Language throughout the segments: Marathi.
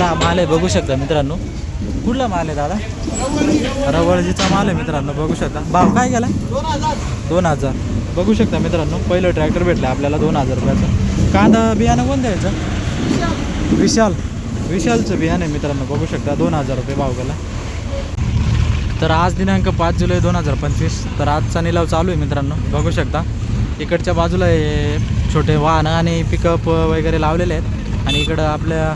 हा माल आहे बघू शकता मित्रांनो? कुठला माल आहे दादा? रवळजीचा माल आहे मित्रांनो बघू शकता. भाव काय गेला? दोन हजार. बघू शकता मित्रांनो पहिलं ट्रॅक्टर भेटलं आपल्याला दोन हजार रुपयाचं. कांदा बियाणं कोण द्यायचं विशाल. विशालचं बियाणं आहे मित्रांनो बघू शकता दोन हजार रुपये भाव गेला. तर आज दिनांक पाच जुलै दोन हजार पंचवीस तर आजचा निलाव चालू आहे मित्रांनो बघू शकता. इकडच्या बाजूला हे छोटे वाहनं आणि पिकअप वगैरे लावलेले आहेत. आणि इकडं आपल्या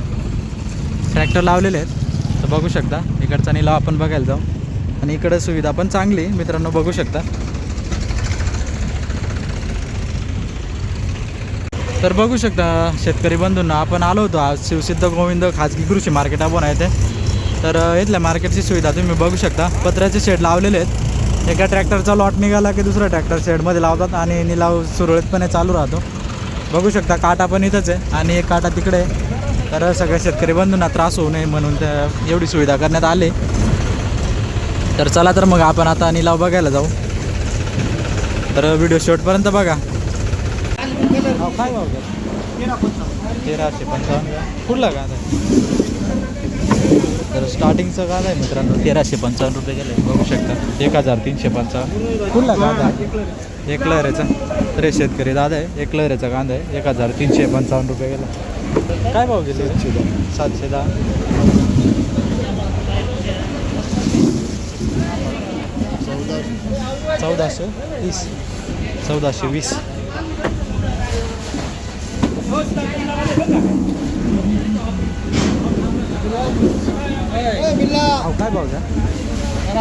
ट्रॅक्टर लावलेले आहेत. तर बघू शकता इकडचा निलाव आपण बघायला जाऊ. आणि इकडं सुविधा पण चांगली मित्रांनो बघू शकता. तर बघू शकता शेतकरी बंधूंना आपण आलो होतो आज. शिवसिद्ध गोविंद खाजगी कृषी मार्केट आपण आहे ते. तर इथल्या मार्केटची सुविधा तुम्ही बघू शकता. पत्र्याचे शेड लावलेले आहेत. एका ट्रॅक्टरचा लॉट निघाला की दुसरा ट्रॅक्टर शेडमध्ये लावतात आणि निलाव सुरळीतपणे चालू राहतो. बघू शकता काटा पण इथंच आहे. आणि एक काटा तिकडे आहे. तर सगळ्या शेतकरी बंधूंना त्रास होऊ नये म्हणून त्या एवढी सुविधा करण्यात आली. तर चला तर मग आपण आता निलाव बघायला जाऊ. तर व्हिडिओ शेवटपर्यंत बघा. काय भाव तेराशे पंचावन्न कुठला कांदा तर स्टार्टिंगचं कांदा आहे मित्रांनो तेराशे पंचावन्न रुपये गेले. बघू शकता. एक हजार तीनशे पंचावन्न. कुठला कांदा आहे एक लहरेचा. तर शेतकरी दादा आहे. एक लहरेचा कांदा आहे. एक हजार तीनशे पंचावन्न रुपये गेला. काय भाव गेले? सातशे दहा. चौदाशे वीस. चौदाशे वीस. काय भाव घ्या काय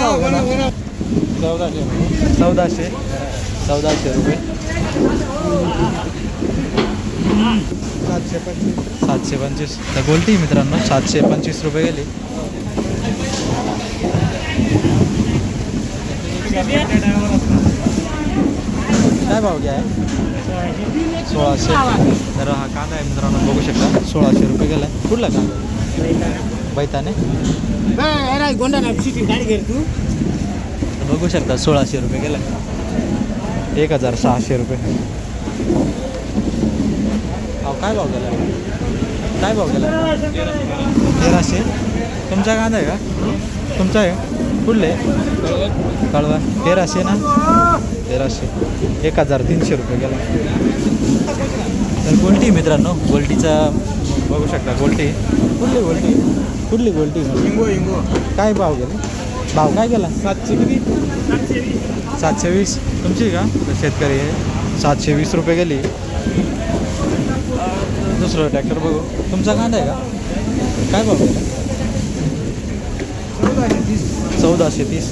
भाव चौदाशे. चौदाशे? चौदाशे रुपये. सातशे पंचवीस. सातशे पंचवीस तर गोल्टी मित्रांनो सातशे पंचवीस रुपये गेली. काय भाव घ्या? सोळाशे. तर हा कांदा आहे मित्रांनो बघू शकता. सोळाशे रुपये गेला कुठला कांदा? बैताने. गोंडा तू. बघू शकता सोळाशे रुपये गेला. एक हजार सहाशे रुपये. अहो काय भाव गेला? काय भाव गेला? तेराशे. तुमचा कांदा आहे का? तुमचा आहे? कुठले? कळवा. तेराशे ना? तेराशे. एक हजार तीनशे रुपये गेला. तर गोल्टी मित्रांनो. गोल्टीचा बघू शकता गोल्टी. कुठली गोल्टी? कुठली गोल्टी? इंगो इंगो. काय भाव गेले? भाव? काय गेला सातशे किती? सातशे वीस. तुमची का? शेतकरी आहे. सातशे वीस रुपये गेली. दुसरं ट्रॅक्टर बघू. तुमचा कांदा आहे का? काय गेला चौदाशे तीस.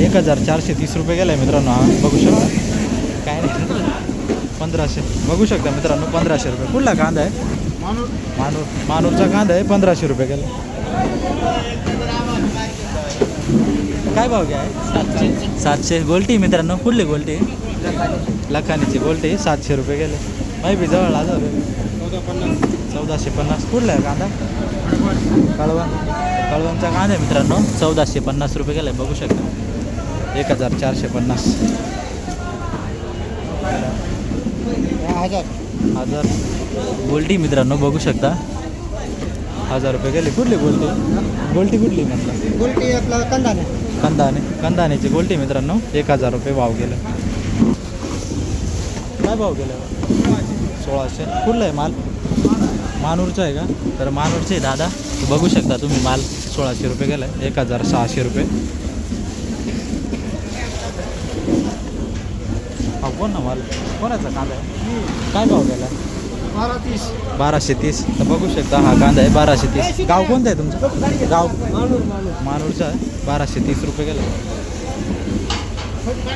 एक हजार चारशे तीस रुपये गेला आहे मित्रांनो. हा बघू शकता. काय नाही पंधराशे. बघू शकता मित्रांनो पंधराशे रुपये. कुठला कांदा आहे? मानूर. मानूरचा कांदा आहे पंधराशे रुपये गेला. काय भाव घ्या? सातशे. सातशे. गोल्टी मित्रांनो कुठली गोल्टी? लखानीची गोल्टी. सातशे रुपये गेले. माही बी जवळ आलं चौदाशे पन्नास. कुठला आहे कांदा? कळवण. कळवणचा कांदा आहे मित्रांनो. चौदाशे पन्नास रुपये गेला. बघू शकता. एक हजार चारशे पन्नास. हजार. हजार. गोल्टी मित्रांनो बघू शकता. हजार रुपये गेले. कुठली गोल्टी? गोल्टी कुठली म्हटलं? गोलटी आपला कंदाने कंदाने कंदाण्याची गोल्टी मित्रांनो. एक हजार रुपये भाव गेलं. काय भाव गेलं? सोळाशे. कुठला आहे माल. मानूरचा आहे का? तर मानूरचे दादा. बघू शकता तुम्ही माल. सोळाशे रुपये गेला आहे एक हजार सहाशे रुपये. हा कोण ना माल? कोणाचा कांदा आहे? काय भाव गेला? बारा तीस. बाराशे तीस. तर बघू शकता हा कांदा आहे बाराशे तीस. गाव कोणतं आहे तुमचं? गाव? मानूरचा आहे? बाराशे तीस रुपये गेला.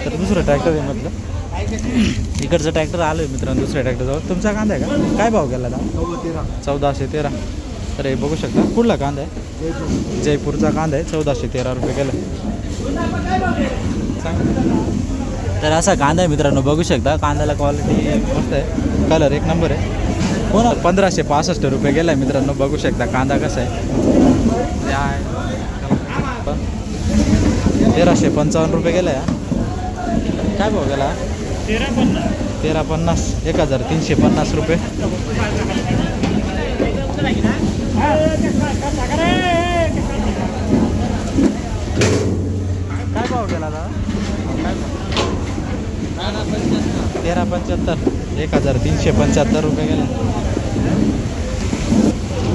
तर दुसरं ट्रॅक्टर आहे म्हटलं. इकडचं ट्रॅक्टर आलं आहे मित्रांनो दुसऱ्या ट्रॅक्टरजवळ तुमचा कांदा आहे का? काय भाव गेला तेरा. चौदाशे तेरा. तर हे बघू शकता कुठला कांदा आहे? जयपूरचा कांदा आहे चौदाशे तेरा रुपये गेला. तर असा कांदा आहे मित्रांनो बघू शकता. कांद्याला क्वालिटी मस्त आहे. कलर एक नंबर आहे. कोणा पंधराशे पासष्ट रुपये गेला आहे मित्रांनो बघू शकता कांदा कसा आहे आहे. तेराशे पंचावन्न रुपये गेला आहे हा. काय भाव गेला तेरा पन्नास तेरा पन्नास एक हजार तीनशे पन्नास रुपये काय भाव गेला दादा काय भाव? तेरा पंच्याहत्तर. एक हजार तीनशे पंच्याहत्तर रुपये गेला.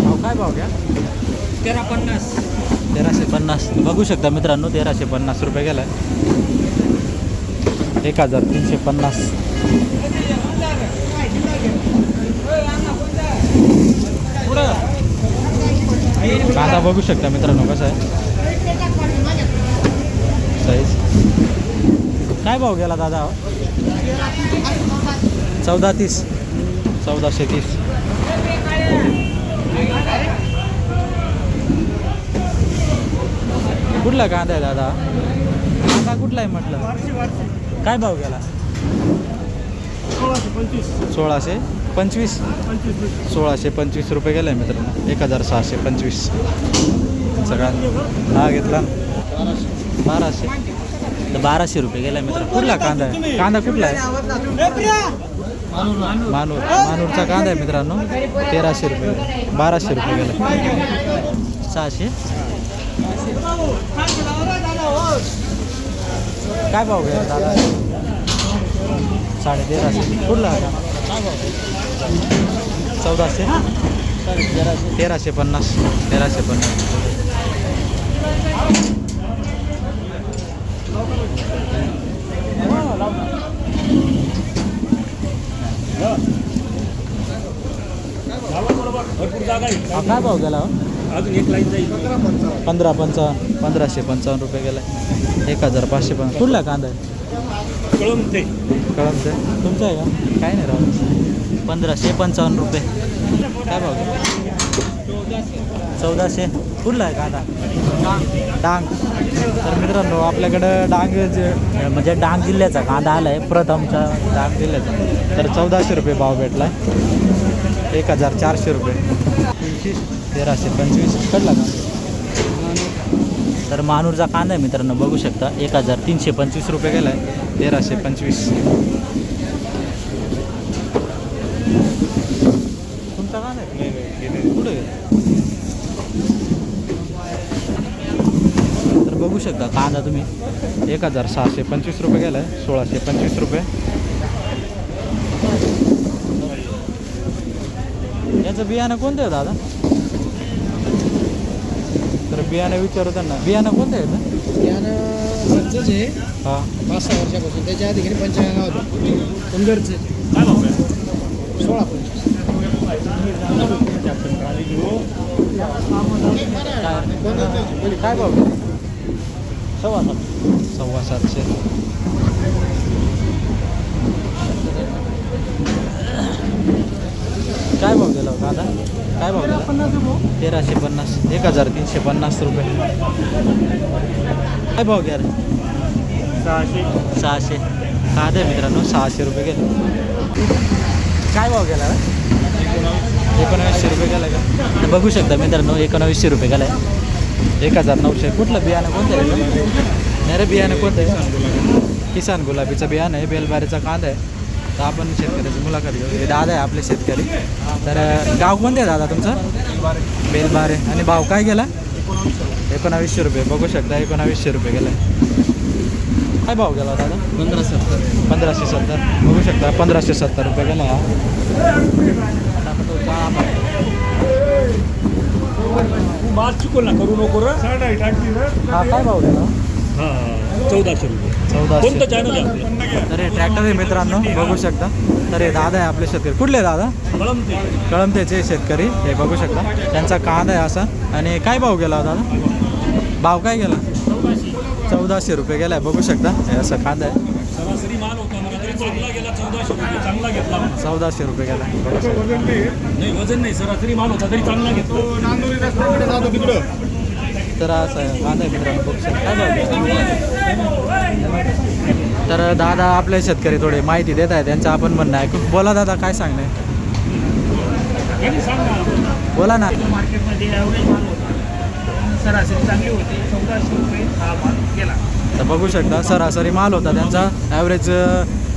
भाव काय भाव घ्या तेरा पन्नास. तेराशे पन्नास. बघू शकता मित्रांनो तेराशे पन्नास रुपये गेला. एक हजार तीनशे पन्नास. कांदा बघू शकता मित्रांनो कसा आहे. साईज काय भाव गेला दादा? चौदा तीस. चौदाशे तीस कुठला कांदा आहे दादा? कांदा कुठला आहे म्हटलं? काय भाव गेला? सोळाशे पंचवीस. सोळाशे पंचवीस? रुपये. गेले मित्रांनो. एक हजार सहाशे पंचवीस. सगळा हा घेतला. ना. बाराशे. तर बाराशे रुपये गेला मित्र. कुठला कांदा आहे? कांदा कुठला आहे? मानूर. मानूरचा कांदा आहे मित्रांनो. तेराशे रुपये बाराशे रुपये गेला. सहाशे? काय भाव घ्या दादा? साडे तेराशे कुठला चौदाशे? तेराशे पन्नास. तेराशे पन्नास. हा काय भाव गेला हो? अजून एक लाईन जाईल. पंधरा पंचावन्न. पंधराशे पंचावन्न रुपये गेला. एक हजार पाचशे पण कुठला कांदा आहे? कळून ते कळमचं आहे तुमचं आहे का? काय नाही राव. पंधराशे पंचावन्न रुपये. काय भाव गेला? चौदाशे. कुठला आहे कांदा? डांग. तर मित्रांनो आपल्याकडं डांग जे म्हणजे डांग जिल्ह्याचा कांदा आला आहे प्रथमचा डांग जिल्ह्याचा. तर चौदाशे रुपये भाव भेटला आहे एक हजार चारशे रुपये. तीनशे तेराशे पंचवीस कडला का? तर मानूरचा कांदा आहे मित्रांनो बघू शकता एक हजार तीनशे पंचवीस रुपये गेला आहे तेराशे पंचवीस. तुमचा कांदा आहे? कुठे तर बघू शकता कांदा तुम्ही एक हजार सहाशे पंचवीस रुपये गेला आहे सोळाशे पंचवीस रुपये. याचं बियाणं कोणतं आहे दादा? तर बियाणं विचारू त्यांना. बियाणं कोणतं आहे? यानं घरचंच आहे. हां. पाच सहा वर्षापासून. त्याच्या आधी घरी पंचायत होतं. पण घरचं? सोळा पंचवीस. काय काय भाव? सव्वा सात. सव्वा सातशे. काय भाव गेला हो दादा काय भाव गेला? तेराशे पन्नास. एक हजार तीनशे पन्नास रुपये. काय भाव गेला? सहाशे. सहाशे. कांदे मित्रांनो सहाशे रुपये गेले. काय भाव गेला? एकोणावीसशे रुपये गेला का? बघू शकता मित्रांनो एकोणावीसशे रुपये गेला. एक हजार नऊशे. कुठलं बियाणं कोणतं आहे? नाही रे बियाणं कोणतं आहे? किसान गुलाबीचं बियाणं आहे बेलबारीचा कांदा आहे. तर आपण शेतकऱ्याची मुलाखत घेऊ. हे दादा आहे आपले शेतकरी. तर गाव कोणतं आहे दादा तुमचं? बेलबारे. आणि भाव काय गेला? एकोणावीसशे रुपये. बघू शकता एकोणावीसशे रुपये गेला काय भाव गेला दादा? पंधरा सत्तर पंधराशे सत्तर. बघू शकता पंधराशे सत्तर रुपये गेला हा. चुकल ना करू नको हा काय भाव गेला? हा चौदाशे रुपये. कोणतं चॅनल आहे तर हे ट्रॅक्टर आहे मित्रांनो बघू शकता. तर हे दादा आहे आपले शेतकरी. कुठले दादा? कळमतेचे शेतकरी. हे बघू शकता. त्यांचा कांदा आहे असा. आणि काय भाव गेला हो दादा? भाव काय गेला? चौदाशे रुपये गेला आहे. बघू शकता. हे असं कांदा आहे. सरासरी माल होता मला तरी चांगला गेला चौदाशे रुपये चांगला घेतला म्हणा. चौदाशे रुपये गेला. नाही वजन नाही सरासरी माल होता तरी चांगला घेतला. तर असं आहे, माझा मित्रांनो बघू शकता काय तर दादा आपले शेतकरी थोडे माहिती देत आहे त्यांचं आपण म्हणणं आहे. बोला दादा काय सांगणे बोला ना. मार्केटमध्ये सरासरी चांगली होती चौदाशे रुपये हा माल गेला तर बघू शकता सरासरी माल होता त्यांचा. ॲव्हरेज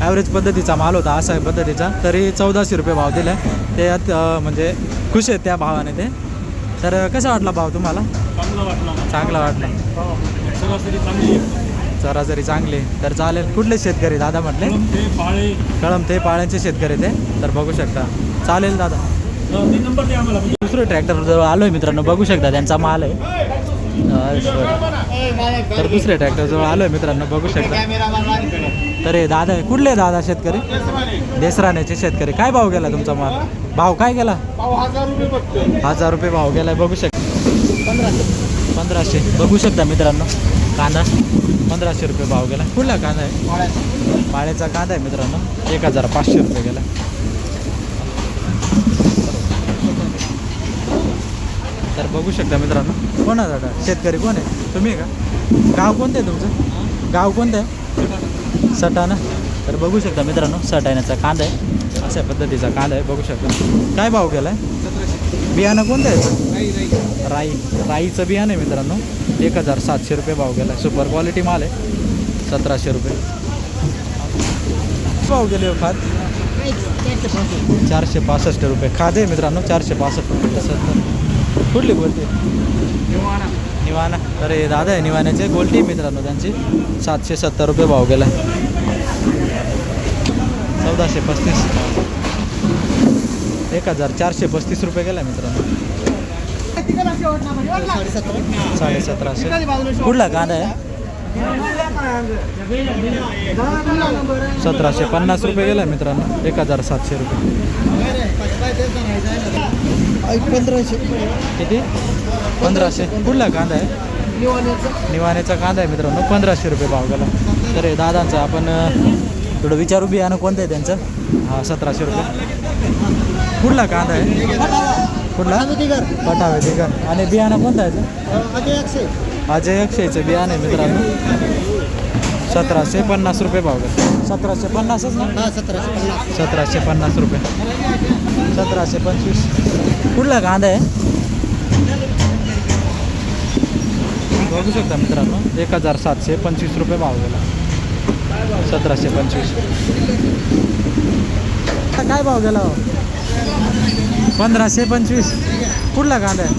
ॲव्हरेज पद्धतीचा माल होता असा पद्धतीचा. तरी चौदाशे रुपये भाव दिला. त्यात म्हणजे खुश आहेत त्या भावाने ते. तर कसा वाटला भाव तुम्हाला? चांगला वाटला चांगला वाटला. सरासरी चांगली आहे. सरासरी चांगले तर चालेल. कुठले शेतकरी दादा म्हटले? कळम ते पाळ्यांचे शेतकरी ते. तर बघू शकता. चालेल दादा. दुसरं ट्रॅक्टर जवळ आलोय मित्रांनो. बघू शकता त्यांचा माल आहे. तर दुसऱ्या ट्रॅक्टर जवळ आलोय मित्रांनो. बघू शकता. तर हे दादा कुठले दादा शेतकरी? देसराण्याचे शेतकरी. काय भाव गेला तुमचा माल? भाव काय गेला? हजार रुपये भाव गेलाय. बघू शकता. पंधराशे. पंधराशे. बघू शकता मित्रांनो. कांदा. पंधराशे रुपये भाव गेला. कुठला कांदा आहे? पाळ्याचा कांदा आहे मित्रांनो. एक हजार पाचशे रुपये गेला. तर बघू शकता मित्रांनो. कोण आहे दादा शेतकरी कोण आहे? तुम्ही का? गाव कोणतं आहे तुमचं? गाव कोणतं आहे? सटाणा. तर बघू शकता मित्रांनो सटाण्याचा कांदा आहे. अशा पद्धतीचा कांदा आहे. बघू शकता. काय भाव केला आहे बियाणं कोणतं आहे? राई राईचं बियाणं आहे मित्रांनो. एक हजार सातशे रुपये भाव गेला सुपर क्वालिटी माल आहे. सतराशे रुपये. भाव गेले हो खात? चारशे पासष्ट रुपये. खादे आहे मित्रांनो. चारशे पासष्ट रुपये. सत्तर. कुठली बोलते निवाना हे दादा आहे निवाण्याचे गोल्टी आहे मित्रांनो त्यांची. सातशे सत्तर रुपये भाव गेला चौदाशे पस्तीस. एक हजार चारशे पस्तीस रुपये गेला मित्रांनो. साडे सतराशे कुठला कांदा आहे? सतराशे पन्नास रुपये गेला मित्रांनो. एक हजार सातशे रुपये. पंधराशे. किती? पंधराशे. कुठला कांदा आहे? निवाण्याचा कांदा आहे मित्रांनो. पंधराशे रुपये भाव गेला. तर दादांचं आपण थोडं विचारू बियाणं कोणतं आहे त्यांचं? हा सतराशे रुपये. कुठला कांदा आहे? कुठला? पटावे दिगर आणि बियाणं कोणतं आहे? अजय अक्षयचं बियाणं आहे मित्रांनो. सतराशे पन्नास रुपये भाव गेला सतराशे पन्नासच ना? सतराशे पन्नास. रुपये. सतराशे पंचवीस. कुठला कांदा आहे? बघू शकता मित्रांनो. एक हजार सातशे पंचवीस रुपये भाव गेला. सतराशे पंचवीस. काय भाव गेला हो? पंधराशे पंचवीस. कुठला कांदा आहे?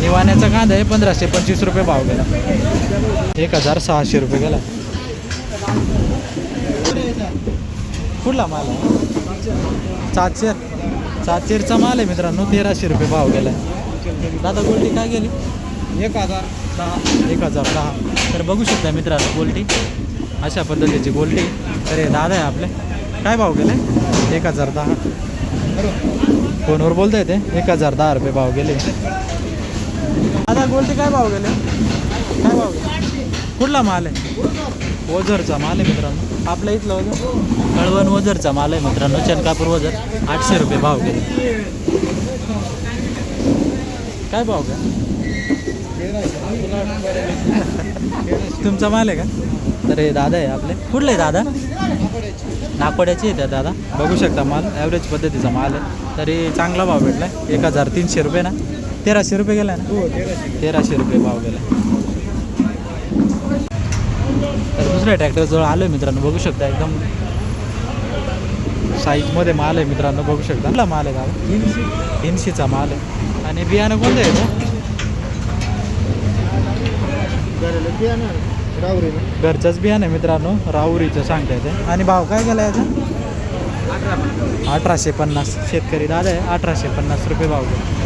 निवाण्याचा कांदा आहे पंधराशे पंचवीस रुपये भाव गेला. एक हजार सहाशे रुपये गेला. कुठला माल आहे? चाचेर. चाचेरचा माल आहे मित्रांनो तेराशे रुपये भाव गेला. दादा गोल्टी काय गेली? एक हजार दहा. एक हजार दहा. तर बघू शकता मित्रांनो गोल्टी अशा पद्धतीची गोल्टी तर हे दादा आहे आपले. काय भाव गेले? एक हजार दहा. फोनवर बोलता येते एक हजार दहा रुपये भाव गेले. दादा गोल्टी काय भाव गेले? काय भाव गेले? कुठला माल आहे? ओझरचा माल आहे मित्रांनो. आपल्या इथलं ओझर कळवण ओझरचा माल आहे मित्रांनो. चनकापूर ओझर आठशे रुपये भाव गेले. काय भाव का तुमचा माल आहे का? तर हे दादा आहे आपले. कुठले दादा? नाकोड्याचे आहे त्या दादा. बघू शकता माल ॲव्हरेज पद्धतीचा माल आहे. तरी चांगला भाव भेटला आहे एक हजार तीनशे रुपये ना? तेराशे रुपये गेला ना? तेराशे रुपये भाव गेला तर दुसऱ्या ट्रॅक्टरजवळ आलो आहे मित्रांनो बघू शकता एकदम साईजमध्ये माल आहे मित्रांनो बघू शकता. कुठला माल आहे दादा? तीनशेचा माल आहे. आणि बियाणं कोणतं आहे? बियाणं. राहुरी घरचंच बियाणं आहे मित्रांनो राहुरीचं सांगता येते आणि भाव काय गेला याचा? अठराशे पन्नास. शेतकरी दादा आहे अठराशे पन्नास रुपये भाव गेला.